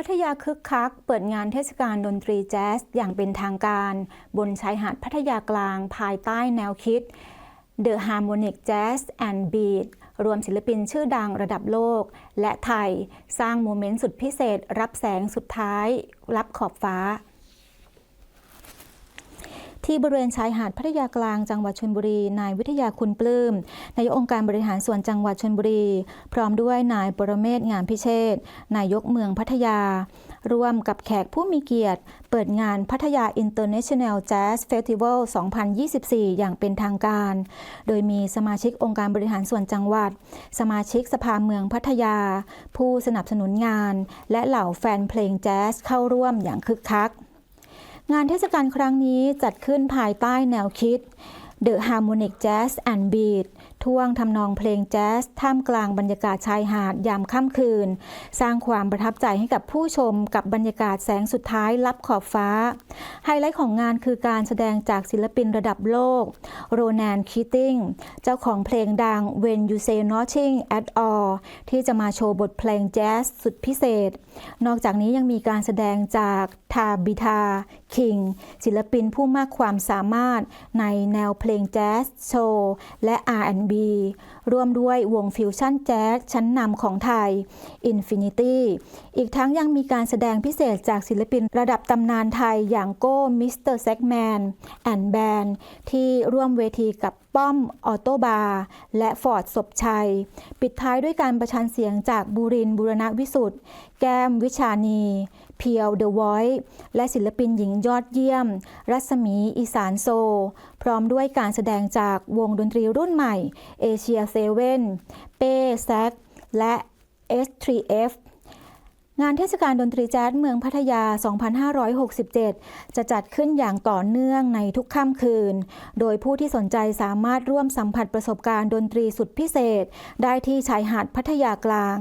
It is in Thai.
พัทยาคึกคัก เปิดงานเทศกาลดนตรีแจ๊สอย่างเป็นทางการ บนชายหาดพัทยากลางภายใต้แนวคิด The Harmonic Jazz and Beat รวมศิลปินชื่อดังระดับโลก และไทย สร้างโมเมนต์สุดพิเศษ รับแสงสุดท้าย รับขอบฟ้า ที่บริเวณชายหาดพัทยากลางจังหวัดชลบุรี นายวิทยาคุณปลื้มนายกองค์การบริหารส่วนจังหวัดชลบุรี พร้อมด้วยนายปรเมศงามพิเชษนายกเมืองพัทยา ร่วมกับแขกผู้มีเกียรติ เปิดงานพัทยา International Jazz Festival 2024 อย่างเป็นทางการ โดยมีสมาชิกองค์การบริหารส่วนจังหวัด สมาชิกสภาเมืองพัทยา ผู้สนับสนุนงาน และเหล่าแฟนเพลงแจ๊สเข้าร่วมอย่างคึกคัก งานเทศกาลครั้งนี้จัดขึ้นภายใต้แนวคิด The Harmonic Jazz and Beat ท่วงทำนองเพลงแจ๊สท่ามกลางบรรยากาศชายหาดยามค่ำคืน สร้างความประทับใจให้กับผู้ชมกับบรรยากาศแสงสุดท้ายลับขอบฟ้า ไฮไลท์ของงานคือการแสดงจากศิลปินระดับโลก โรแนนคีติงเจ้าของเพลงดัง When You Say Nothing at All ที่จะมาโชว์บทเพลงแจ๊สสุดพิเศษ นอกจากนี้ยังมีการแสดงจากทาบิทาคิงศิลปินผู้มากความสามารถในแนวเพลงแจ๊สโชว์และ R&B ร่วมด้วยวงฟิวชั่นแจ๊สชั้นนำของไทย Infinity อีกทั้งยังมีการแสดงพิเศษจากศิลปินระดับตำนานไทยอย่างโก้มิสเตอร์แซกแมนแอนแบนที่ร่วมเวทีกับป้อมออโตบาร์และฟอร์ดศพชัย ปิดท้ายด้วยการประชันเสียงจากบูรินบุรณวิสุทธ์แก้มวิชานี เพียวเดอะไวท์และศิลปินหญิงยอดเยี่ยม รัศมีอีสานโซ พร้อมด้วยการแสดงจากวงดนตรีรุ่นใหม่เอเชียเซเว่นเป้แซกและ S3F งานเทศกาลดนตรีแจ๊สเมืองพัทยา 2567 จะจัดขึ้นอย่างต่อเนื่องในทุกค่ำคืน โดยผู้ที่สนใจสามารถร่วมสัมผัสประสบการณ์ดนตรีสุดพิเศษ ได้ที่ชายหาดพัทยากลาง